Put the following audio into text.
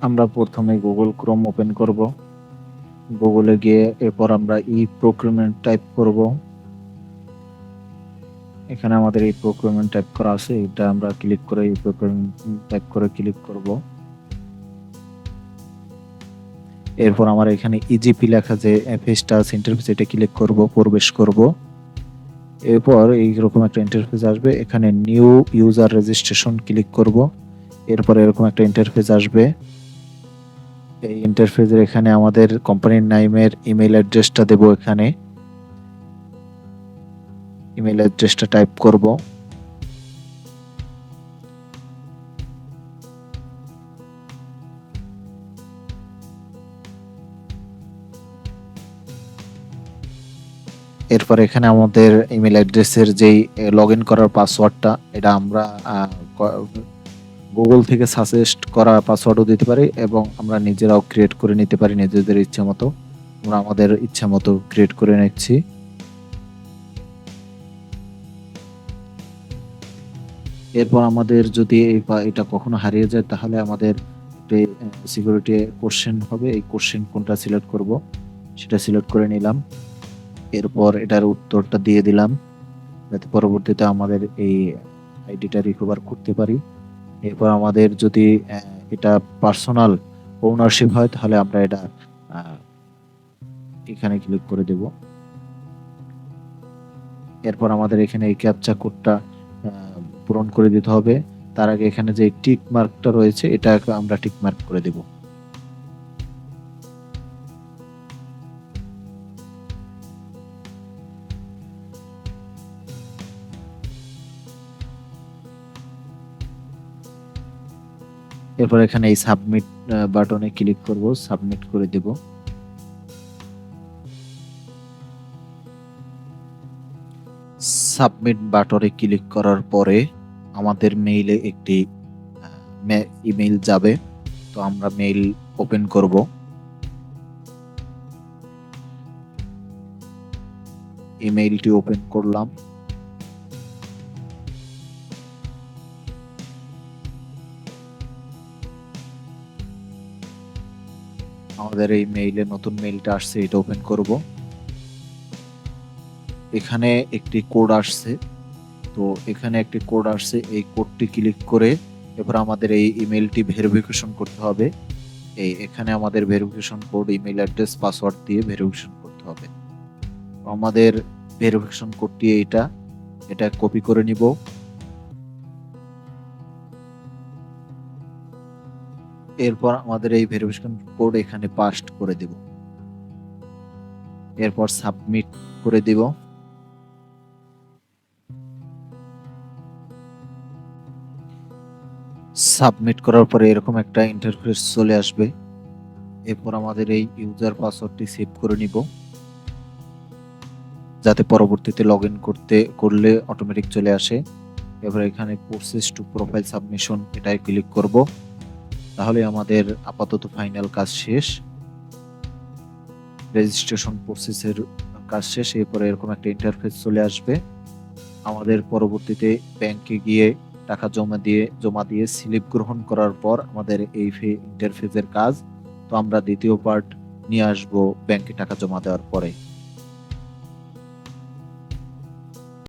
আমরা প্রথমে Google Chrome open করব। গুগলে গিয়ে এরপর আমরা ই প্রক্রিমেন্ট টাইপ করব। এখানে আমাদের এই প্রক্রিমেন্ট টাইপ করা আছে। এটা আমরা ক্লিক করে এই প্রক্রিমেন্ট টাইপ করে ক্লিক করব। এরপর আমার এখানে ইজিপি লেখা যে ফেসটাস ইন্টারফেস এটা ক্লিক করব, প্রবেশ করব। এরপর এইরকম একটা ইন্টারফেস আসবে। এখানে নিউ ইউজার রেজিস্ট্রেশন ক্লিক করব। এরপর এরকম একটা ইন্টারফেস আসবে। এই ইন্টারফেসের এখানে আমাদের কোম্পানির নামের ইমেল অ্যাড্রেসটা দেব এখানে। ইমেল অ্যাড্রেসটা টাইপ করব। এরপর এখানে আমাদের ইমেল অ্যাড্রেসের যেই লগ ইন করার পাসওয়ার্ডটা এটা আমরা গুগল থেকে সাজেস্ট করা পাসওয়ার্ডও দিতে পারি এবং আমরা নিজেরাও ক্রিয়েট করে নিতে পারি নিজেদের ইচ্ছে মতো। আমরা আমাদের ইচ্ছা মতো ক্রিয়েট করে নিচ্ছি। এরপর আমাদের যদি এটা কখনো হারিয়ে যায়, তাহলে আমাদের সিকিউরিটি কোশ্চেন হবে, এই কোশ্চেন কোনটা সিলেক্ট করব, সেটা সিলেক্ট করে নিলাম। এরপর এটার উত্তরটা দিয়ে দিলাম। যাতে পরবর্তীতে আমাদের এই আইডিটা রিকভার করতে পারি। এরপর আমাদের যদি এটা পার্সোনাল ওনারশিপ হয়, তাহলে আমরা এটা এখানে ক্লিক করে দেব। এরপর আমাদের এখানে এই ক্যাপচা কোডটা পূরণ করে দিতে হবে। তার আগে এখানে যে টিক মার্কটা রয়েছে, এটা আমরা টিক মার্ক করে দেব। এরপর এখানে এই সাবমিট বাটনে ক্লিক করব সাবমিট করে দেব। সাবমিট বাটনে ক্লিক করার পরে আমাদের মেইলে একটি ইমেইল যাবে। তো আমরা মেইল ওপেন করব। ইমেইলটি ওপেন করলাম। আমাদের এই মেইলে নতুন মেইলটা আসছে, এটা ওপেন করব। এখানে একটি কোড আসছে। তো এখানে একটি কোড আসছে, এই কোডটি ক্লিক করে এবার আমাদের এই ইমেলটি ভেরিফিকেশন করতে হবে। এই এখানে আমাদের verification code email address password দিয়ে ভেরিফিকেশন করতে হবে। আমাদের ভেরিফিকেশন কোডটি এইটা, এটা কপি করে নিব। এরপর আমাদের এই ভেরিফিকেশন কোড এখানে পাস্ট করে দেব। এরপর সাবমিট করে দিব। সাবমিট করার পরে এরকম একটা ইন্টারফেস চলে আসবে। এরপর আমাদের এই ইউজার পাসওয়ার্ডটি সেভ করে নিব। যাতে পরবর্তীতে লগ করতে, করলে অটোমেটিক চলে আসে। এবার এখানে প্রসেস টু প্রোফাইল সাবমিশন এটাই ক্লিক করব। তাহলে আমাদের আপাতত ফাইনাল কাজ শেষ। রেজিস্ট্রেশন প্রসেসের কাজ শেষ, এরপরে এরকম একটা ইন্টারফেস চলে আসবে। আমাদের পরবর্তীতে ব্যাংকে গিয়ে টাকা জমা দিয়ে জমা দিয়ে স্লিপ গ্রহণ করার পর আমাদের এই ইন্টারফেসের কাজ। তো আমরা দ্বিতীয় পার্ট নিয়ে আসব ব্যাংকে টাকা জমা দেওয়ার পরে।